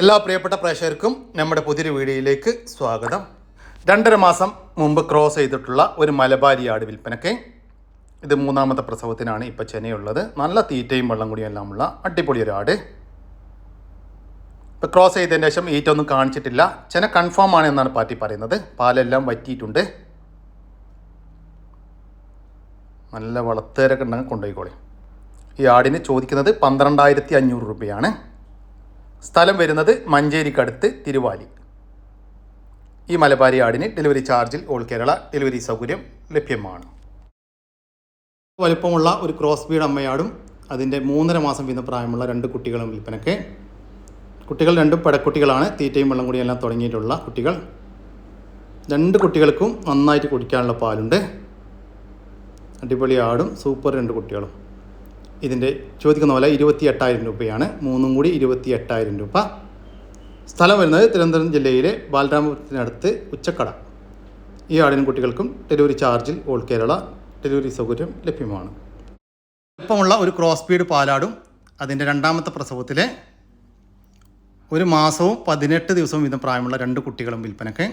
എല്ലാ പ്രിയപ്പെട്ട പ്രേക്ഷകർക്കും നമ്മുടെ പുതിയൊരു വീഡിയോയിലേക്ക് സ്വാഗതം. രണ്ടര മാസം മുമ്പ് ക്രോസ് ചെയ്തിട്ടുള്ള ഒരു മലബാരി ആട് ഇത് മൂന്നാമത്തെ പ്രസവത്തിനാണ് ഇപ്പോൾ ചെനയുള്ളത്. നല്ല തീറ്റയും വെള്ളം കൂടിയും എല്ലാം ഉള്ള അടിപൊളി ഒരു ആട്. ഇപ്പോൾ ക്രോസ് ചെയ്തതിന് ശേഷം ഈറ്റൊന്നും കാണിച്ചിട്ടില്ല. ചെന കൺഫേം ആണ് എന്നാണ് പാറ്റി പറയുന്നത്. പാലെല്ലാം വറ്റിയിട്ടുണ്ട്. നല്ല വളർത്തേരൊക്കെ ഉണ്ടെങ്കിൽ കൊണ്ടുപോയിക്കോളെ. ഈ ആടിന് ചോദിക്കുന്നത് പന്ത്രണ്ടായിരത്തി അഞ്ഞൂറ് രൂപയാണ്. സ്ഥലം വരുന്നത് മഞ്ചേരിക്കടുത്ത് തിരുവാലി. ഈ മലബാരി ആടിന് ഡെലിവറി ചാർജിൽ ഓൾ കേരള ഡെലിവറി സൗകര്യം ലഭ്യമാണ്. വലുപ്പമുള്ള ഒരു ക്രോസ് ബീഡ് അമ്മയാടും അതിന്റെ മൂന്നര മാസം വീതം പ്രായമുള്ള രണ്ട് കുട്ടികളും വിൽപ്പനയ്ക്ക്. കുട്ടികൾ രണ്ടും പടക്കുട്ടികളാണ് തീറ്റയും വെള്ളം കൂടി എല്ലാം തുടങ്ങിയിട്ടുള്ള കുട്ടികൾ. രണ്ട് കുട്ടികൾക്കും നന്നായിട്ട് കുടിക്കാനുള്ള പാലുണ്ട്. അടിപൊളി ആടും സൂപ്പർ രണ്ട് കുട്ടികളും. ഇതിന്റെ ചോദിക്കുന്ന പോലെ ഇരുപത്തി എട്ടായിരം രൂപയാണ്. മൂന്നും കൂടി ഇരുപത്തി എട്ടായിരം രൂപ. സ്ഥലം വരുന്നത് തിരുവനന്തപുരം ജില്ലയിലെ ബാലരാമപുരത്തിനടുത്ത് ഉച്ചക്കട. ഈ ആടിനും കുട്ടികൾക്കും ഡെലിവറി ചാർജിൽ ഓൾ കേരള ഡെലിവറി സൗകര്യം ലഭ്യമാണ്. ഇപ്പമുള്ള ഒരു ക്രോസ് സ്പീഡ് പാലാടും അതിന്റെ രണ്ടാമത്തെ പ്രസവത്തിലെ ഒരു മാസവും പതിനെട്ട് ദിവസവും വീതം പ്രായമുള്ള രണ്ട് കുട്ടികളും വിൽപ്പനയ്ക്ക്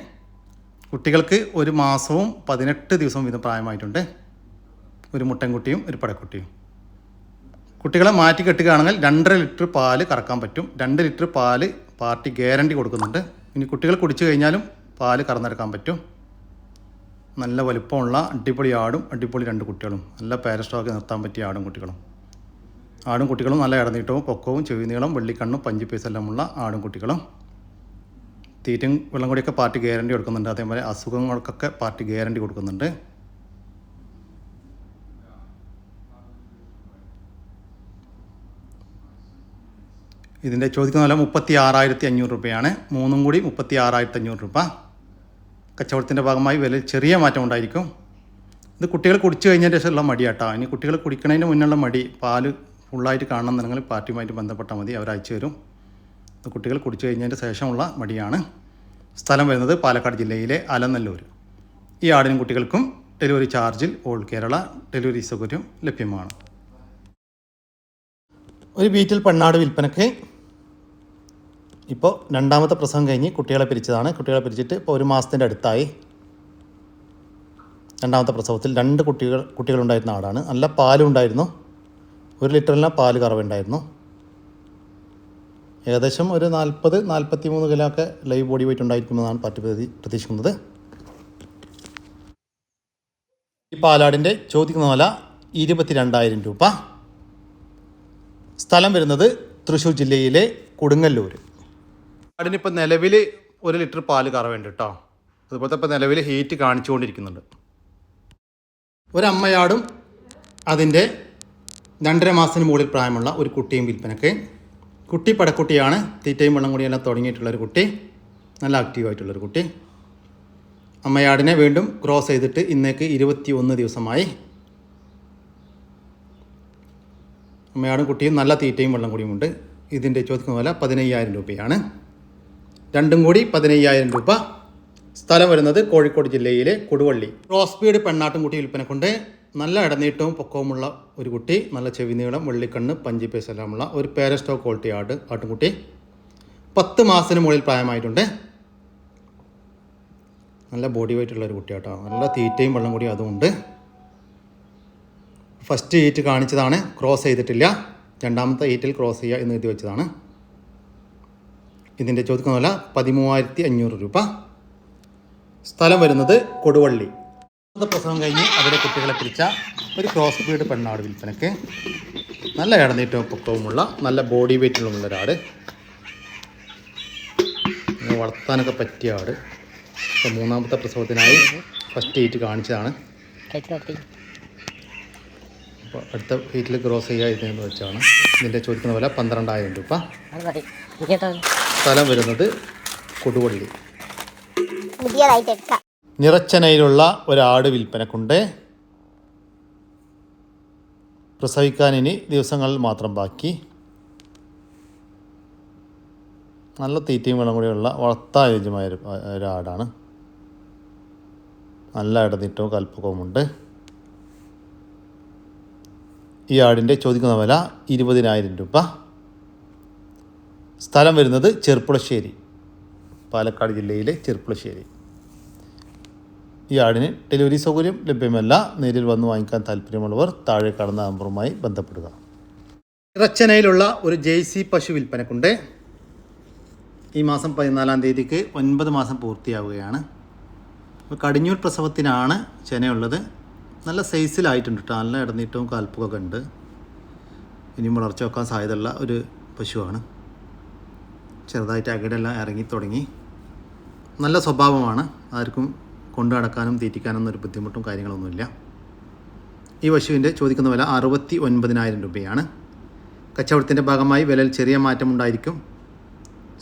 കുട്ടികൾക്ക് ഒരു മാസവും പതിനെട്ട് ദിവസവും വീതം പ്രായമായിട്ടുണ്ട്. ഒരു മുട്ടൻകുട്ടിയും ഒരു പടക്കുട്ടിയും. കുട്ടികളെ മാറ്റി കെട്ടുകയാണെങ്കിൽ രണ്ടര ലിറ്റർ പാൽ കറക്കാൻ പറ്റും. രണ്ട് ലിറ്റർ പാൽ പാർട്ടി ഗ്യാരണ്ടി കൊടുക്കുന്നുണ്ട്. ഇനി കുട്ടികൾ കുടിച്ചു കഴിഞ്ഞാലും പാൽ കറന്നെടുക്കാൻ പറ്റും. നല്ല വലുപ്പമുള്ള അടിപൊളി ആടും അടിപൊളി രണ്ട് കുട്ടികളും. നല്ല പാരസ്റ്റോക്ക് നിർത്താൻ പറ്റിയ ആടും കുട്ടികളും. ആടും കുട്ടികളും നല്ല ഇടനീട്ടവും പൊക്കവും ചെവിനീളം വെള്ളിക്കണ്ണും പഞ്ചി പീസ് എല്ലാമുള്ള ആടും കുട്ടികളും. തീറ്റും വെള്ളം കൂടിയൊക്കെ പാർട്ടി ഗ്യാരണ്ടി കൊടുക്കുന്നുണ്ട്. അതേപോലെ അസുഖങ്ങൾക്കൊക്കെ പാർട്ടി ഗ്യാരണ്ടി കൊടുക്കുന്നുണ്ട്. ഇതിന്റെ ചോദിക്കുന്ന വില മുപ്പത്തി ആറായിരത്തി അഞ്ഞൂറ് രൂപയാണ്. മൂന്നും കൂടി മുപ്പത്തി ആറായിരത്തി അഞ്ഞൂറ് രൂപ. കച്ചവടത്തിന്റെ ഭാഗമായി വില ചെറിയ മാറ്റം ഉണ്ടായിരിക്കും. ഇത് കുട്ടികൾ കുടിച്ചു കഴിഞ്ഞതിന് ശേഷമുള്ള മടിയാട്ടോ. ഇനി കുട്ടികൾ കുടിക്കുന്നതിന് മുന്നുള്ള മടി പാൽ ഫുള്ളായിട്ട് കാണണമെന്നുണ്ടെങ്കിൽ പാർട്ടിയുമായിട്ട് ബന്ധപ്പെട്ടാൽ മതി. അവർ അയച്ചു തരും. ഇത് കുട്ടികൾ കുടിച്ചു കഴിഞ്ഞതിന് ശേഷമുള്ള മടിയാണ്. സ്ഥലം വരുന്നത് പാലക്കാട് ജില്ലയിലെ അലനല്ലൂർ. ഈ ആടിനും കുട്ടികൾക്കും ഡെലിവറി ചാർജിൽ ഓൾ കേരള ഡെലിവറി സൗകര്യം ലഭ്യമാണ്. ഒരു വീട്ടിൽ പെണ്ണാട് വിൽപ്പനയ്ക്ക് ഇപ്പോൾ രണ്ടാമത്തെ പ്രസവം കഴിഞ്ഞ് കുട്ടികളെ പിരിച്ചതാണ്. കുട്ടികളെ പിരിച്ചിട്ട് ഇപ്പോൾ ഒരു മാസത്തിന്റെ അടുത്തായി. രണ്ടാമത്തെ പ്രസവത്തിൽ രണ്ട് കുട്ടികൾ കുട്ടികളുണ്ടായിരുന്ന ആടാണ്. നല്ല പാലും ഉണ്ടായിരുന്നു ഒരു ലിറ്ററിലെ പാൽ കറവുണ്ടായിരുന്നു. ഏകദേശം ഒരു നാൽപ്പത് നാൽപ്പത്തി മൂന്ന് കിലോ ഒക്കെ ലൈവ് ബോഡി വെയിറ്റ് ഉണ്ടായിരിക്കുമെന്നാണ് പറ്റി പ്രതി പ്രതീക്ഷിക്കുന്നത്. ഈ പാലാടിന്റെ ചോദിക്കുന്ന വില ഇരുപത്തിരണ്ടായിരം രൂപ. സ്ഥലം വരുന്നത് തൃശ്ശൂർ ജില്ലയിലെ കൊടുങ്ങല്ലൂർ ആടിനിപ്പോൾ നിലവിൽ ഒരു ലിറ്റർ പാൽ കറവുണ്ട് കേട്ടോ അതുപോലെ ഇപ്പോൾ നിലവിൽ ഹീറ്റ് കാണിച്ചുകൊണ്ടിരിക്കുന്നുണ്ട്. ഒരമ്മയാടും അതിന്റെ രണ്ടര മാസത്തിന് മുകളിൽ പ്രായമുള്ള ഒരു കുട്ടിയും വിൽപ്പനക്ക്. കുട്ടി പടക്കുട്ടിയാണ്. തീറ്റയും വെള്ളം കൂടിയെല്ലാം തുടങ്ങിയിട്ടുള്ളൊരു കുട്ടി. നല്ല ആക്റ്റീവായിട്ടുള്ളൊരു കുട്ടി. അമ്മയാടിനെ വീണ്ടും ക്രോസ് ചെയ്തിട്ട് ഇന്നേക്ക് ഇരുപത്തി ഒന്ന് ദിവസമായി. അമ്മയാടും കുട്ടിയും നല്ല തീറ്റയും വെള്ളം കൂടിയുമുണ്ട്. ഇതിന്റെ ചോദിക്കുന്ന വില പതിനയ്യായിരം രൂപയാണ്. രണ്ടും കൂടി പതിനയ്യായിരം രൂപ. സ്ഥലം വരുന്നത് കോഴിക്കോട് ജില്ലയിലെ കൊടുവള്ളി. റോസ്ബീഡ് വിൽപ്പന കൊണ്ട് നല്ല ഇടനീട്ടവും പൊക്കവുമുള്ള ഒരു കുട്ടി നല്ല ചെവി നീളം വെള്ളിക്കണ്ണ് പഞ്ചി എല്ലാമുള്ള ഒരു പേരസ്റ്റോ ക്വാളിറ്റി ആട് ആട്ടുംകുട്ടി. പത്ത് മാസത്തിന് മുകളിൽ പ്രായമായിട്ടുണ്ട്. നല്ല ബോഡി വെയിറ്റ് ഉള്ള ഒരു കുട്ടിയാട്ടോ. നല്ല തീറ്റയും വെള്ളം കൂടി അതുമുണ്ട് ഫസ്റ്റ് ഈറ്റ് കാണിച്ചതാണ്. ക്രോസ് ചെയ്തിട്ടില്ല. രണ്ടാമത്തെ ഈറ്റിൽ ക്രോസ് ചെയ്യുക എന്ന് എഴുതി വെച്ചതാണ്. ഇതിന്റെ ചോദിക്കുന്ന വില പതിമൂവായിരത്തി അഞ്ഞൂറ് രൂപ. സ്ഥലം വരുന്നത് കൊടുവള്ളി. പ്രസവം കഴിഞ്ഞ് അവരെ കുട്ടികളെ പിരിച്ച ഒരു ക്രോസ് ബീഡ് പെണ്ണാട് വിൽപ്പനയ്ക്ക്. നല്ല ഇടനീറ്റവും പൊക്കവുമുള്ള നല്ല ബോഡി വെയിറ്റുള്ള ഒരാട്. വളർത്താനൊക്കെ പറ്റിയ ആട്. ഇപ്പോൾ മൂന്നാമത്തെ പ്രസവത്തിനായി ഫസ്റ്റ് ഏറ്റ് കാണിച്ചതാണ്. അപ്പോൾ അടുത്ത വീട്ടിൽ ക്രോസ് ചെയ്യുക ഇതെന്ന് വെച്ചാണ് ഇതിന്റെ ചോദിക്കുന്ന പോലെ പന്ത്രണ്ടായിരം രൂപ. സ്ഥലം വരുന്നത് കൊടുവള്ളി. നിറച്ചനയിലുള്ള ഒരാട് വിൽപ്പനക്കുണ്ട്. പ്രസവിക്കാൻ ഇനി ദിവസങ്ങൾ മാത്രം ബാക്കി. നല്ല തീറ്റയും വെള്ളം കൂടിയുള്ള വളർത്തായോജ്യമായ ഒരു ഒരാടാണ്. നല്ല ഇടനീട്ടവും കൽപ്പകവുമുണ്ട് ഈ ആടിന്റെ ചോദിക്കുന്ന വില ഇരുപതിനായിരം രൂപ. സ്ഥലം വരുന്നത് ചെർപ്പുളശ്ശേരി പാലക്കാട് ജില്ലയിലെ ചെർപ്പുളശ്ശേരി. ഈ ആടിന് ഡെലിവറി സൗകര്യം ലഭ്യമല്ല. നേരിൽ വന്ന് വാങ്ങിക്കാൻ താല്പര്യമുള്ളവർ താഴെ കടന്ന നമ്പറുമായി ബന്ധപ്പെടുക. ഇറച്ചനയിലുള്ള ഒരു ജെയ്സി പശു വിൽപ്പനക്കുണ്ട്. ഈ മാസം പതിനാലാം തീയതിക്ക് ഒൻപത് മാസം പൂർത്തിയാവുകയാണ്. കടിഞ്ഞൂർ പ്രസവത്തിനാണ് ചെനയുള്ളത്. നല്ല സൈസിലായിട്ടുണ്ട് കേട്ടോ നല്ല ഇടനീട്ടവും കാൽപ്പൊക്കെ ഉണ്ട്. ഇനിയും വളർച്ച വെക്കാൻ സാധ്യതയുള്ള ഒരു പശുവാണ്. ചെറുതായിട്ട് അകിടെല്ലാം ഇറങ്ങി തുടങ്ങി. നല്ല സ്വഭാവമാണ്. ആർക്കും കൊണ്ടു നടക്കാനും തീറ്റിക്കാനൊന്നും ഒരു ബുദ്ധിമുട്ടും കാര്യങ്ങളൊന്നുമില്ല. ഈ പശുവിന്റെ ചോദിക്കുന്ന വില അറുപത്തി ഒൻപതിനായിരം രൂപയാണ്. കച്ചവടത്തിന്റെ ഭാഗമായി വിലയിൽ ചെറിയ മാറ്റമുണ്ടായിരിക്കും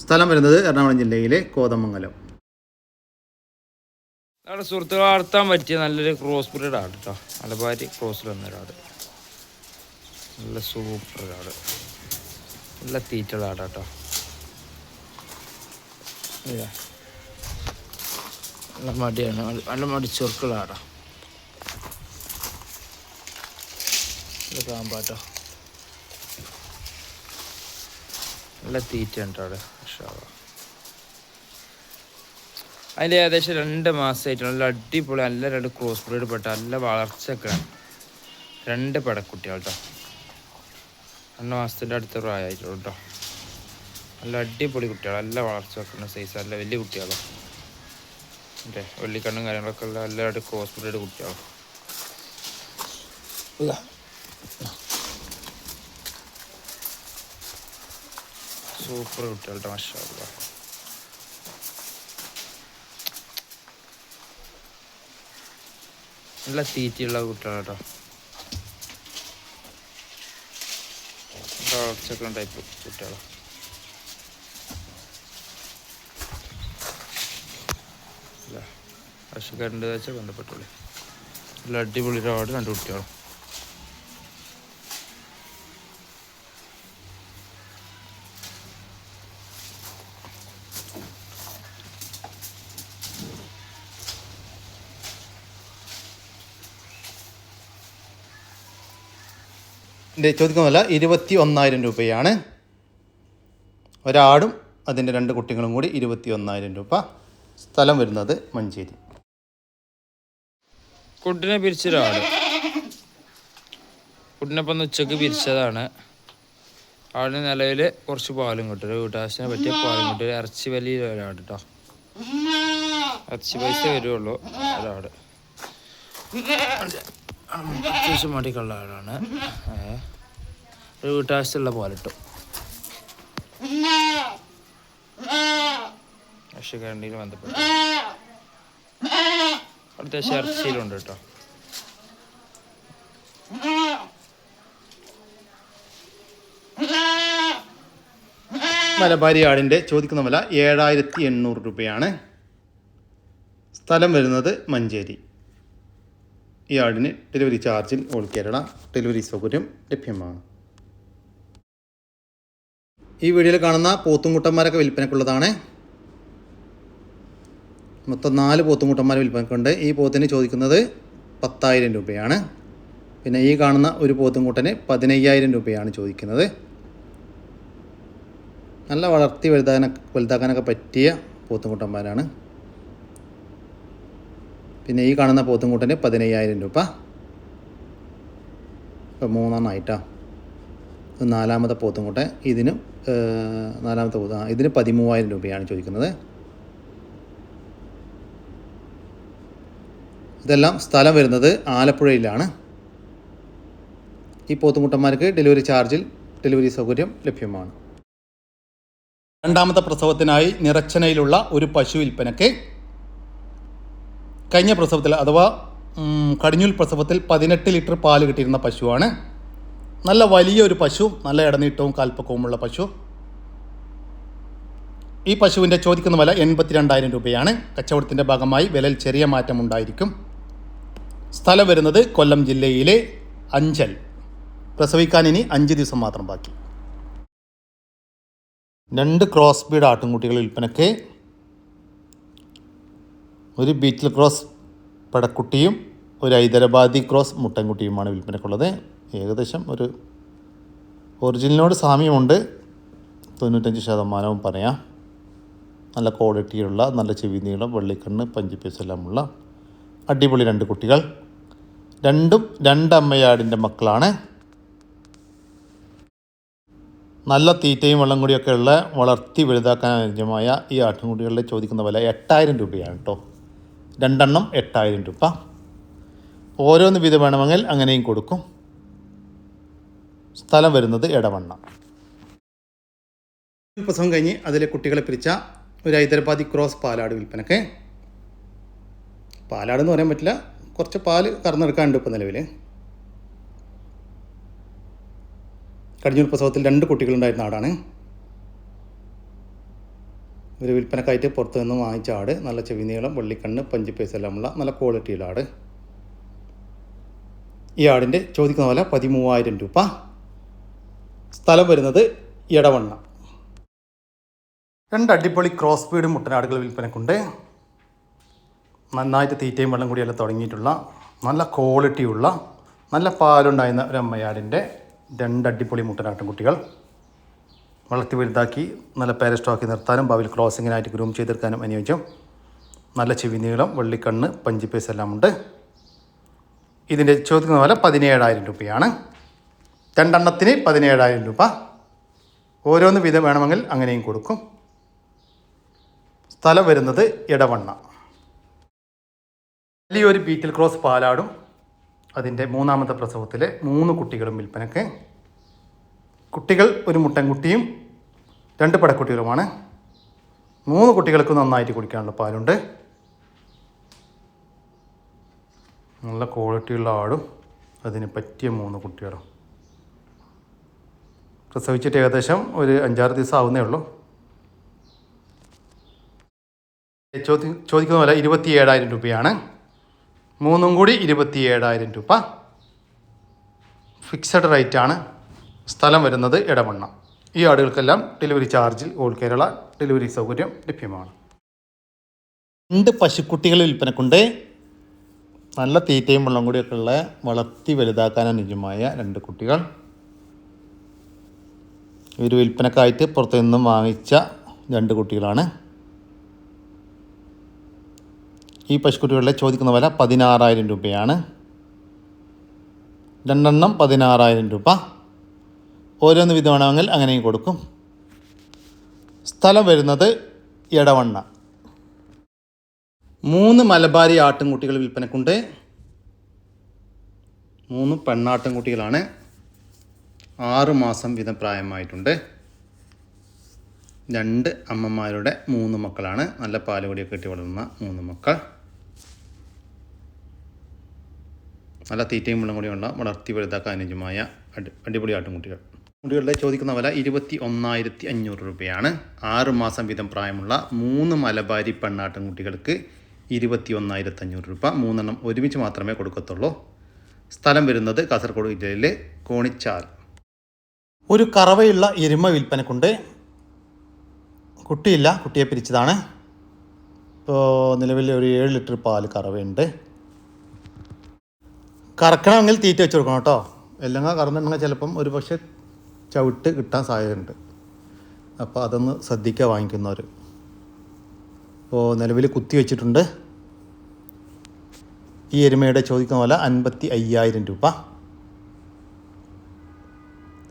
സ്ഥലം വരുന്നത് എറണാകുളം ജില്ലയിലെ കോതമംഗലം. നമ്മുടെ സുഹൃത്തുക്കളെ വളർത്താൻ പറ്റിയ നല്ലൊരു ക്രോസ് ബ്രീഡ് ആണ് കേട്ടോ മലബാരി ക്രോസിൽ വന്നൊരാട് നല്ല സൂപ്പർ ആട് നല്ല ആടാ ഇതാ. നല്ല മടിയാണ്. നല്ല- മടിച്ചൊർക്കുള്ള ആടാ നല്ല കാമ്പാട്ടോ. നല്ല തീറ്റ ഉണ്ട് അവിടെ ഉഷാവാ. അതിൽ ഏകദേശം രണ്ട് മാസമായിട്ട് നല്ല അടിപൊളി നല്ല രണ്ട് ക്രോസ് ബ്രീഡ് പെട്ട നല്ല വളർച്ചയൊക്കെ. രണ്ട് പടക്കുട്ടികൾ കേട്ടോ രണ്ട് മാസത്തിന്റെ അടുത്ത പ്രായമായിട്ടുള്ളൂ കേട്ടോ നല്ല അടിപൊളി കുട്ടികൾ നല്ല വളർച്ച വെക്കുന്ന സൈസ് നല്ല വലിയ കുട്ടികളാണ് അല്ലേ വെള്ളിക്കണ്ണും കാര്യങ്ങളൊക്കെ ഉള്ള നല്ല അടുക്ക് ക്രോസ് കുട്ടികളാണ് സൂപ്പർ കുട്ടികളുടെ മഷാ. നല്ല തീറ്റയുള്ള കുട്ടികളാട്ടോ. വളർച്ചൊക്കെ ടൈപ്പ് കുട്ടികളാ. പശുക്കാരന്റെ വെച്ചാൽ ബന്ധപ്പെട്ടുള്ളൂ. നല്ല അടിപൊളി ഒരാട് രണ്ട് കുട്ടികളും ചോദിക്കുന്ന ഇരുപത്തി ഒന്നായിരം രൂപയാണ്. ഒരാടും അതിന്റെ രണ്ട് കുട്ടികളും കൂടി ഇരുപത്തി ഒന്നായിരം രൂപ സ്ഥലം വരുന്നത് മഞ്ചേരി. കുട്ടിനെ പിരിച്ചൊരാൾ. കുട്ടിനെപ്പം ഒന്ന് ഉച്ചയ്ക്ക് പിരിച്ചതാണ്. ആടിന് നിലവിൽ കുറച്ച് പാലും കിട്ടും. ഒരു വീട്ടാവശ്യത്തിന് പറ്റിയ പാലും കിട്ടും. ഇറച്ചി വലിയ ഒരാട് കേട്ടോ. ഇറച്ചി പൈസ വരുള്ളൂ ഒരാട് അത്യാവശ്യം മടിക്കുള്ള ആടാണ്. ഒരു വീട്ടാവശ്യത്തിലുള്ള പാലിട്ടു കർഷകരണ്ടിയിൽ ബന്ധപ്പെട്ടു അത്യാവശ്യം ഇറച്ചിയിലുണ്ട് കേട്ടോ. മലബാരി ആടിന്റെ ചോദിക്കുന്ന വില ഏഴായിരത്തി എണ്ണൂറ് രൂപയാണ്. സ്ഥലം വരുന്നത് മഞ്ചേരി. ഈ ആടിന് ഡെലിവറി ചാർജിൽ ഓൾ കേരള ഡെലിവറി സൗകര്യം ലഭ്യമാണ്. ഈ വീഡിയോയിൽ കാണുന്ന പോത്തുംകുട്ടന്മാരൊക്കെ വിൽപ്പനക്കുള്ളതാണ് മൊത്തം നാല് പോത്തുംകൂട്ടന്മാർ വിൽപ്പനക്കുണ്ട്. ഈ പോത്തിന് ചോദിക്കുന്നത് പത്തായിരം രൂപയാണ്. പിന്നെ ഈ കാണുന്ന ഒരു പോത്തുംകൂട്ടന് പതിനയ്യായിരം രൂപയാണ് ചോദിക്കുന്നത്. നല്ല വളർത്തി വലുതാകാന വലുതാക്കാനൊക്കെ പറ്റിയ പോത്തുംകൂട്ടന്മാരാണ് പിന്നെ ഈ കാണുന്ന പോത്തുംകൂട്ടന് പതിനയ്യായിരം രൂപ. ഇപ്പം മൂന്നെണ്ണമായിട്ടാ ഇത് നാലാമത്തെ പോത്തുംകൂട്ടൻ ഇതിനും നാലാമത്തെ പോത്ത് ഇതിന് പതിമൂവായിരം രൂപയാണ് ചോദിക്കുന്നത്. ഇതെല്ലാം സ്ഥലം വരുന്നത് ആലപ്പുഴയിലാണ്. ഈ പോത്തുമുട്ടന്മാർക്ക് ഡെലിവറി ചാർജിൽ ഡെലിവറി സൗകര്യം ലഭ്യമാണ്. രണ്ടാമത്തെ പ്രസവത്തിനായി നിറച്ചനയിലുള്ള ഒരു പശു വിൽപ്പനയ്ക്ക് കഴിഞ്ഞ പ്രസവത്തിൽ അഥവാ കടിഞ്ഞൂൽ പ്രസവത്തിൽ പതിനെട്ട് ലിറ്റർ പാൽ കിട്ടിയിരുന്ന പശുവാണ്. നല്ല വലിയ ഒരു പശു നല്ല ഇടനീട്ടവും കാൽപ്പക്കവുമുള്ള പശു. ഈ പശുവിന്റെ ചോദിക്കുന്ന വില എൺപത്തിരണ്ടായിരം രൂപയാണ്. കച്ചവടത്തിന്റെ ഭാഗമായി വിലയിൽ ചെറിയ മാറ്റമുണ്ടായിരിക്കും. സ്ഥലം വരുന്നത് കൊല്ലം ജില്ലയിലെ അഞ്ചൽ. പ്രസവിക്കാൻ ഇനി അഞ്ച് ദിവസം മാത്രം ബാക്കി. രണ്ട് ക്രോസ് ബീഡ് ആട്ടിൻകുട്ടികൾ വിൽപ്പനയ്ക്ക് ഒരു ബീറ്റിൽ ക്രോസ് പടക്കുട്ടിയും ഒരു ഹൈദരാബാദി ക്രോസ് മുട്ടൻകുട്ടിയുമാണ് വിൽപ്പനയ്ക്കുള്ളത് ഏകദേശം ഒരു ഒറിജിനലിനോട് സാമ്യമുണ്ട്. തൊണ്ണൂറ്റഞ്ച് ശതമാനവും പറയാം. നല്ല ക്വാളിറ്റിയുള്ള നല്ല ചെവി നീളം വെള്ളിക്കണ്ണ് പഞ്ചിപ്പീസ് എല്ലാമുള്ള അടിപൊളി രണ്ട് കുട്ടികൾ. രണ്ടും രണ്ടമ്മയാടിന്റെ മക്കളാണ്. നല്ല തീറ്റയും വെള്ളം കൂടിയൊക്കെ ഉള്ള വളർത്തി വലുതാക്കാൻ അനുയോജ്യമായ ഈ ആട്ടിൻകുട്ടികളിൽ ചോദിക്കുന്ന വില എട്ടായിരം രൂപയാണ് കേട്ടോ രണ്ടെണ്ണം എട്ടായിരം രൂപ. ഓരോന്ന് വീതം വേണമെങ്കിൽ അങ്ങനെയും കൊടുക്കും. സ്ഥലം വരുന്നത് ഇടവണ്ണ പ്രസവം കഴിഞ്ഞ് അതിലെ കുട്ടികളെ പിരിച്ച ഒരു ഹൈദരാബാദി ക്രോസ് പാലാട് വിൽപ്പനക്ക് പാലാട് എന്ന് പറയാൻ പറ്റില്ല. കുറച്ച് പാൽ കറന്നെടുക്കാനുണ്ട് ഇപ്പോൾ നിലവിൽ. കടിഞ്ഞൂർ പ്രസവത്തിൽ രണ്ട് കുട്ടികളുണ്ടായിരുന്ന ആടാണ്. ഒരു വിൽപ്പനക്കായിട്ട് പുറത്തു നിന്ന് വാങ്ങിച്ച ആട് നല്ല ചെവി നീളം വെള്ളിക്കണ്ണ് എല്ലാമുള്ള നല്ല ക്വാളിറ്റിയുള്ള ആട്. ഈ ആടിന്റെ ചോദിക്കുന്ന വില പതിമൂവായിരം രൂപ. സ്ഥലം വരുന്നത് ഇടവണ്ണ രണ്ട് അടിപൊളി ക്രോസ് ബീഡ് മുട്ടനാടുകൾ വിൽപ്പനക്കുണ്ട്. നന്നായിട്ട് തീറ്റയും വെള്ളം കൂടിയെല്ലാം തുടങ്ങിയിട്ടുള്ള നല്ല ക്വാളിറ്റിയുള്ള നല്ല പാലുണ്ടായിരുന്ന ഒരു അമ്മയാടിന്റെ രണ്ട് അടിപൊളി മുട്ടനാട്ടും കുട്ടികൾ. വളർത്തി വലുതാക്കി നല്ല പേര സ്റ്റോക്കി നിർത്താനും ഭാവിയിൽ ക്രോസിങ്ങിനായിട്ട് ഗ്രൂം ചെയ്തെടുക്കാനും അനുയോജ്യം. നല്ല ചെവി നീളം വെള്ളിക്കണ്ണ് പഞ്ചിപ്പേസ് എല്ലാം ഉണ്ട്. ഇതിന്റെ ചോദിക്കുന്ന പോലെ പതിനേഴായിരം രൂപയാണ്. രണ്ടെണ്ണത്തിന് പതിനേഴായിരം രൂപ. ഓരോന്ന് വീതം വേണമെങ്കിൽ അങ്ങനെയും കൊടുക്കും. സ്ഥലം വരുന്നത് ഇടവണ്ണ വലിയൊരു ബീറ്റിൽ ക്രോസ് പാലാടും. അതിന്റെ മൂന്നാമത്തെ പ്രസവത്തിലെ മൂന്ന് കുട്ടികളും വിൽപ്പനക്ക് കുട്ടികൾ ഒരു മുട്ടൻകുട്ടിയും രണ്ട് പടക്കുട്ടികളുമാണ്. മൂന്ന് കുട്ടികൾക്ക് നന്നായിട്ട് കുടിക്കാനുള്ള പാലുണ്ട്. നല്ല ക്വാളിറ്റിയുള്ള ആടും. അതിന് പറ്റിയ മൂന്ന് കുട്ടികളും. പ്രസവിച്ചിട്ട് ഏകദേശം ഒരു അഞ്ചാറ് ദിവസം ആവുന്നേ ഉള്ളൂ. ചോദി ചോദിക്കുന്ന പോലെ ഇരുപത്തി ഏഴായിരം രൂപയാണ്. മൂന്നും കൂടി ഇരുപത്തി ഏഴായിരം രൂപ. ഫിക്സഡ് റേറ്റ് ആണ്. സ്ഥലം വരുന്നത് ഇടവണ്ണ ഈ ആടുകൾക്കെല്ലാം ഡെലിവറി ചാർജിൽ ഓൾ കേരള ഡെലിവറി സൗകര്യം ലഭ്യമാണ്. രണ്ട് പശുക്കുട്ടികൾ വിൽപ്പനക്കുണ്ട്. നല്ല തീറ്റയും വെള്ളം കൂടിയൊക്കെ ഉള്ള വളർത്തി വലുതാക്കാൻ അനുജമായ രണ്ട് കുട്ടികൾ. ഇവർ വിൽപ്പനക്കായിട്ട് പുറത്തു നിന്നും വാങ്ങിച്ച രണ്ട് കുട്ടികളാണ്. ഈ പശുക്കുട്ടികളുടെ ചോദിക്കുന്ന വില പതിനാറായിരം രൂപയാണ്. രണ്ടെണ്ണം പതിനാറായിരം രൂപ. ഓരോന്ന് വിധമാണെങ്കിൽ അങ്ങനെയും കൊടുക്കും. സ്ഥലം വരുന്നത് ഇടവണ്ണ മൂന്ന് മലബാരി ആട്ടിൻകുട്ടികൾ വിൽപ്പനക്കുണ്ട്. മൂന്ന് പെണ്ണാട്ടിൻകുട്ടികളാണ് ആറ് മാസം വീതം പ്രായമായിട്ടുണ്ട്. രണ്ട് അമ്മമാരുടെ മൂന്ന് മക്കളാണ്. നല്ല പാലുകൂടിയൊക്കെ കിട്ടി വളർന്ന മൂന്ന് മക്കൾ. നല്ല തീറ്റയും വെള്ളം കൂടിയുള്ള വളർത്തി വലുതാക്കാൻ അനുജമായ അടി അടിപൊളി ആട്ടുംകുട്ടികൾ. കുട്ടികളുടെ ചോദിക്കുന്ന വില ഇരുപത്തി ഒന്നായിരത്തി അഞ്ഞൂറ് രൂപയാണ്. ആറ് മാസം വീതം പ്രായമുള്ള മൂന്ന് മലബാരി പെണ്ണാട്ടുംകുട്ടികൾക്ക് ഇരുപത്തി ഒന്നായിരത്തി അഞ്ഞൂറ് രൂപ. മൂന്നെണ്ണം ഒരുമിച്ച് മാത്രമേ കൊടുക്കത്തുള്ളൂ. സ്ഥലം വരുന്നത് കാസർഗോഡ് ജില്ലയിലെ കോണിച്ചാൽ. ഒരു കറവയുള്ള എരുമ വിൽപ്പനക്കുണ്ട്. കുട്ടിയില്ല കുട്ടിയെ പിരിച്ചതാണ്. ഇപ്പോൾ നിലവിൽ ഒരു ഏഴ് ലിറ്റർ പാൽ കറവയുണ്ട്. കറക്കണമെങ്കിൽ തീറ്റ വെച്ച് കൊടുക്കണം കേട്ടോ. എല്ലാം കറന്നിട്ടുണ്ടെങ്കിൽ ചിലപ്പം ഒരു പക്ഷേ ചവിട്ട് കിട്ടാൻ സാധ്യതയുണ്ട്. അപ്പോൾ അതൊന്ന് ശ്രദ്ധിക്കുക വാങ്ങിക്കുന്നവർ. ഇപ്പോൾ നിലവിൽ കുത്തി വെച്ചിട്ടുണ്ട്. ഈ എരുമയുടെ ചോദിക്കുന്ന പോലെ അൻപത്തി അയ്യായിരം രൂപ.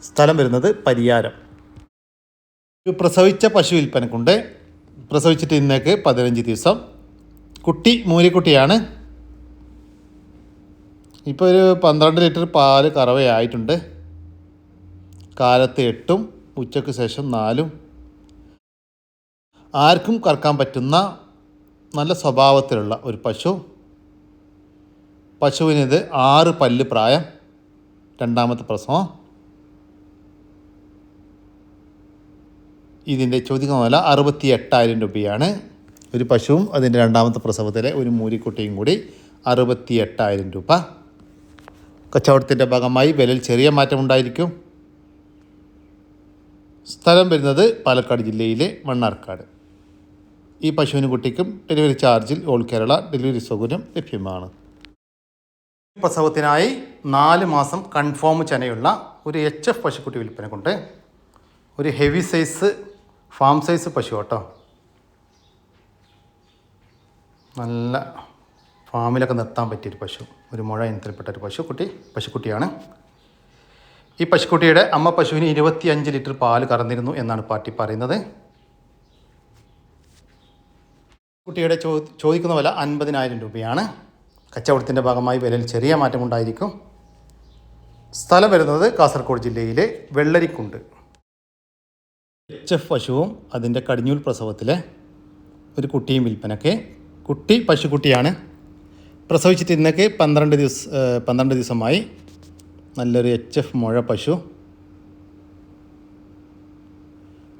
സ്ഥലം വരുന്നത് പരിയാരം. പ്രസവിച്ച പശു വിൽപ്പനക്കുണ്ട്. പ്രസവിച്ചിട്ട് ഇന്നേക്ക് പതിനഞ്ച് ദിവസം. കുട്ടി മൂലിക്കുട്ടിയാണ്. ഇപ്പോൾ ഒരു പന്ത്രണ്ട് ലിറ്റർ പാൽ കറവയായിട്ടുണ്ട് കാലത്ത് എട്ടും ഉച്ചയ്ക്ക് ശേഷം നാലും. ആർക്കും കറക്കാൻ പറ്റുന്ന നല്ല സ്വഭാവത്തിലുള്ള ഒരു പശു. പശുവിനിത് ആറ് പല്ല് പ്രായം. രണ്ടാമത്തെ പ്രസവം. ഇതിന്റെ ചോദിക്കുന്ന വില അറുപത്തി എട്ടായിരം രൂപയാണ്. ഒരു പശുവും അതിന്റെ രണ്ടാമത്തെ പ്രസവത്തിലെ ഒരു മൂരിക്കുട്ടിയും കൂടി അറുപത്തി എട്ടായിരം രൂപ. കച്ചവടത്തിന്റെ ഭാഗമായി വിലയിൽ ചെറിയ മാറ്റമുണ്ടായിരിക്കും സ്ഥലം വരുന്നത് പാലക്കാട് ജില്ലയിലെ മണ്ണാർക്കാട്. ഈ പശുവിന് കുട്ടിക്കും ഡെലിവറി ചാർജിൽ ഓൾ കേരള ഡെലിവറി സൗകര്യം ലഭ്യമാണ്. പ്രസവത്തിനായി നാല് മാസം കൺഫേം ചെനയുള്ള ഒരു എച്ച് എഫ് പശുക്കുട്ടി വിൽപ്പന കൊണ്ട് ഒരു ഹെവി സൈസ് ഫാം സൈസ് പശു കേട്ടോ. നല്ല ഫാമിലൊക്കെ നിർത്താൻ പറ്റിയൊരു പശു. ഒരു മുഴ ഇനത്തിൽപ്പെട്ട ഒരു പശുക്കുട്ടി പശുക്കുട്ടിയാണ്. ഈ പശുക്കുട്ടിയുടെ അമ്മ പശുവിന് ഇരുപത്തി അഞ്ച് ലിറ്റർ പാൽ കറന്നിരുന്നു എന്നാണ് പാർട്ടി പറയുന്നത്. കുട്ടിയുടെ ചോ ചോദിക്കുന്ന വില അൻപതിനായിരം രൂപയാണ്. കച്ചവടത്തിന്റെ ഭാഗമായി വിലയിൽ ചെറിയ മാറ്റമുണ്ടായിരിക്കും. സ്ഥലം വരുന്നത് കാസർഗോഡ് ജില്ലയിലെ വെള്ളരിക്കുണ്ട്. എച്ച് എഫ് പശുവും അതിന്റെ കടിഞ്ഞൂൽ പ്രസവത്തിലെ ഒരു കുട്ടിയും വിൽപ്പനയ്ക്ക്. കുട്ടി പശുക്കുട്ടിയാണ്. പ്രസവിച്ചിട്ട് ഇന്നൊക്കെ പന്ത്രണ്ട് ദിവസം പന്ത്രണ്ട് ദിവസമായി. നല്ലൊരു എച്ച് എഫ് മുഴ പശു.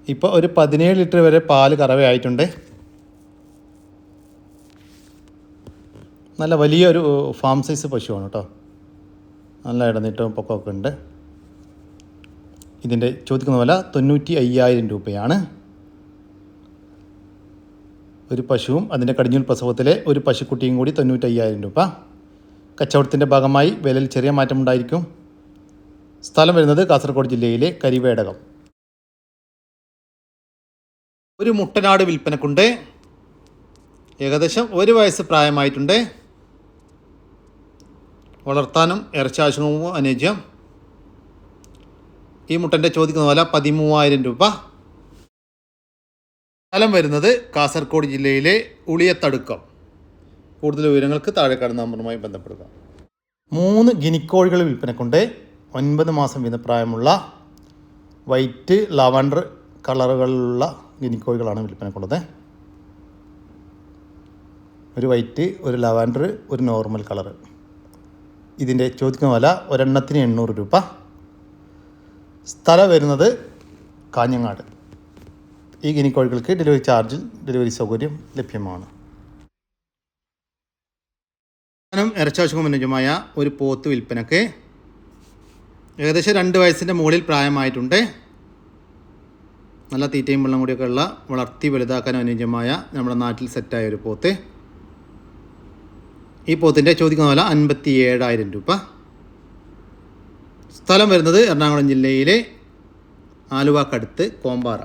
ഇപ്പോൾ ഒരു പതിനേഴ് ലിറ്റർ വരെ പാൽ കറവയായിട്ടുണ്ട് നല്ല വലിയൊരു ഫാം സൈസ് പശുവാണ് കേട്ടോ. നല്ല ഇടനീട്ടവും പൊക്കമൊക്കെ ഉണ്ട്. ഇതിന്റെ ചോദിക്കുന്ന വില തൊണ്ണൂറ്റി അയ്യായിരം രൂപയാണ്. ഒരു പശുവും അതിന്റെ കടിഞ്ഞൂൽ പ്രസവത്തിലെ ഒരു പശുക്കുട്ടിയും കൂടി തൊണ്ണൂറ്റി അയ്യായിരം രൂപ. കച്ചവടത്തിന്റെ ഭാഗമായി വിലയിൽ ചെറിയ മാറ്റമുണ്ടായിരിക്കും. സ്ഥലം വരുന്നത് കാസർഗോഡ് ജില്ലയിലെ കരിവേടകം. ഒരു മുട്ടനാട് വിൽപ്പനക്കുണ്ട്. ഏകദേശം ഒരു വയസ്സ് പ്രായമായിട്ടുണ്ട്. വളർത്താനും ഇറച്ചാവശ്യവും അനുയോജ്യം. ഈ മുട്ടന്റെ ചോദിക്കുന്ന വില പതിമൂവായിരം രൂപ. സ്ഥലം വരുന്നത് കാസർഗോഡ് ജില്ലയിലെ ഉളിയത്തടുക്കം. കൂടുതൽ വിവരങ്ങൾക്ക് താഴെ കാണുന്ന നമ്പറുമായി ബന്ധപ്പെടുക. മൂന്ന് ഗിനിക്കോഴികൾ വിൽപ്പനക്കുണ്ട് ഒൻപത് മാസം വീത പ്രായമുള്ള വൈറ്റ് ലവണ്ടർ കളറുകളിലുള്ള ഗിനിക്കോഴികളാണ് വിൽപ്പനക്കുള്ളത്. ഒരു വൈറ്റ് ഒരു ലവൻഡർ ഒരു നോർമൽ കളറ്. ഇതിന്റെ ചോദിക്കുന്ന വില ഒരെണ്ണത്തിന് എണ്ണൂറ് രൂപ. സ്ഥലം വരുന്നത് കാഞ്ഞങ്ങാട്. ഈ ഗിനി ഗിനിക്കോഴികൾക്ക് ഡെലിവറി ചാർജിൽ ഡെലിവറി സൗകര്യം ലഭ്യമാണ്. ഇറച്ചാവശ്യം അനുജമായ ഒരു പോത്ത് വിൽപ്പനക്ക് ഏകദേശം രണ്ട് വയസ്സിന്റെ മുകളിൽ പ്രായമായിട്ടുണ്ട്. നല്ല തീറ്റയും വെള്ളം കൂടിയൊക്കെ ഉള്ള വളർത്തി വലുതാക്കാൻ അനുയോജ്യമായ നമ്മുടെ നാട്ടിൽ സെറ്റായ ഒരു പോത്ത്. ഈ പോത്തിന്റെ ചോദിക്കുന്ന വില അൻപത്തി ഏഴായിരം രൂപ. സ്ഥലം വരുന്നത് എറണാകുളം ജില്ലയിലെ ആലുവാക്കടുത്ത് കോമ്പാറ.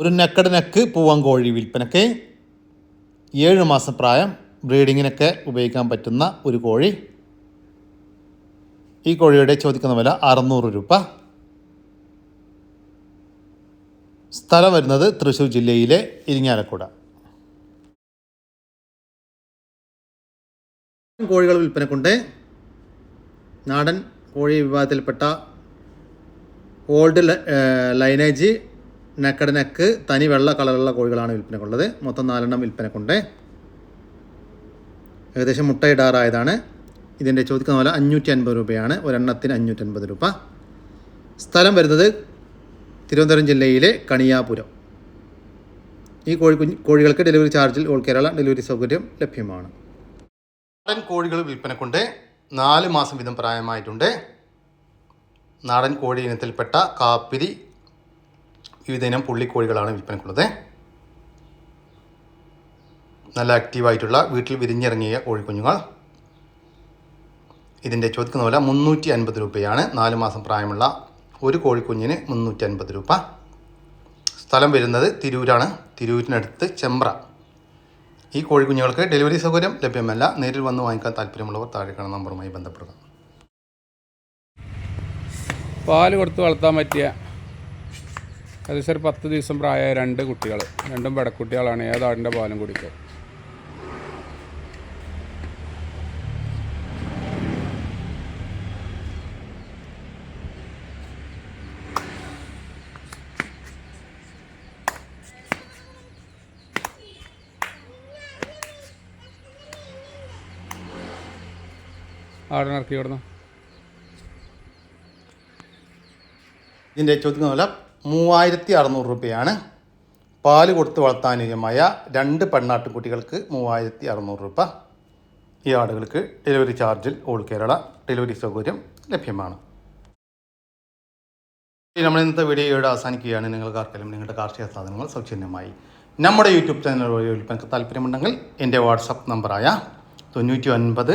ഒരു നെക്കട് നെക്ക് പൂവങ്കോഴി വിൽപ്പനക്ക് ഏഴ് മാസം പ്രായം ബ്രീഡിങ്ങിനൊക്കെ ഉപയോഗിക്കാൻ പറ്റുന്ന ഒരു കോഴി. ഈ കോഴിയുടെ ചോദിക്കുന്ന വില അറുന്നൂറ് രൂപ. സ്ഥലം വരുന്നത് തൃശ്ശൂർ ജില്ലയിലെ ഇരിങ്ങാലക്കുട. കോഴികൾ വിൽപ്പനക്കുണ്ട്. നാടൻ കോഴി വിഭാഗത്തിൽപ്പെട്ട ഓൾഡ് ലൈനേജ് നെക്കഡ് നെക്ക് തനി വെള്ള കളറുള്ള കോഴികളാണ് വിൽപ്പനക്കുള്ളത്. മൊത്തം നാലെണ്ണം വിൽപ്പനക്കുണ്ട്. ഏകദേശം മുട്ടയിടാറായതാണ് ഇതിന്റെ ചോദിക്കുന്ന പോലെ അഞ്ഞൂറ്റി അൻപത് രൂപയാണ്. ഒരെണ്ണത്തിന് അഞ്ഞൂറ്റൻപത് രൂപ. സ്ഥലം വരുന്നത് തിരുവനന്തപുരം ജില്ലയിലെ കണിയാപുരം. ഈ കോഴിക്കുഞ്ഞ് കോഴികൾക്ക് ഡെലിവറി ചാർജിൽ ഓൾ കേരള ഡെലിവറി സൗകര്യം ലഭ്യമാണ്. കോഴികൾ വിൽപ്പനക്കുണ്ട്. നാല് മാസം വീതം പ്രായമായിട്ടുണ്ട്. നാടൻ കോഴി ഇനത്തിൽപ്പെട്ട കാപ്പിരി വിവിധ ഇനം പുള്ളിക്കോഴികളാണ് വിൽപ്പനക്കുള്ളത്. നല്ല ആക്റ്റീവായിട്ടുള്ള വീട്ടിൽ വിരിഞ്ഞിറങ്ങിയ കോഴിക്കുഞ്ഞുങ്ങൾ. ഇതിന്റെ ചോദിക്കുന്ന വില മുന്നൂറ്റി അൻപത് രൂപയാണ്. നാല് മാസം പ്രായമുള്ള ഒരു കോഴിക്കുഞ്ഞിന് മുന്നൂറ്റി അൻപത് രൂപ. സ്ഥലം വരുന്നത് തിരൂരാണ്. തിരൂരിനടുത്ത് ചെമ്പ്ര. ഈ കോഴിക്കുഞ്ഞുങ്ങൾക്ക് ഡെലിവറി സൗകര്യം ലഭ്യമല്ല. നേരിൽ വന്ന് വാങ്ങിക്കാൻ താല്പര്യമുള്ളവർ താഴെ കാണുന്ന നമ്പറുമായി ബന്ധപ്പെടുക. പാൽ കൊടുത്ത് വളർത്താൻ പറ്റിയ ഏകദേശം ഒരു പത്ത് ദിവസം പ്രായമായ രണ്ട് കുട്ടികൾ രണ്ടും പെടക്കുട്ടികളാണ് ഏതാടിന്റെ പാലും കുടിക്കുക? ആടിനെ ഇറക്കി വിടുന്നു ഇതിന്റെ ചോദിക്കുന്ന വില മൂവായിരത്തി അറുന്നൂറ് രൂപയാണ്. പാൽ കൊടുത്ത് വളർത്താനുയോജ്യമായ രണ്ട് പെണ്ണാട്ടുകുട്ടികൾക്ക് മൂവായിരത്തി അറുന്നൂറ് രൂപ. ഈ ആടുകൾക്ക് ഡെലിവറി ചാർജിൽ ഓൾ കേരള ഡെലിവറി സൗകര്യം ലഭ്യമാണ്. നമ്മൾ ഇന്നത്തെ വീഡിയോ ഇവിടെ അവസാനിക്കുകയാണ്. നിങ്ങൾക്ക് ആർക്കെങ്കിലും നിങ്ങളുടെ കാർഷിക സാധനങ്ങൾ സൗജന്യമായി നമ്മുടെ യൂട്യൂബ് ചാനൽ വഴി വിൽപ്പനക്ക് താല്പര്യമുണ്ടെങ്കിൽ എന്റെ വാട്സപ്പ് നമ്പറായ തൊണ്ണൂറ്റി ഒൻപത്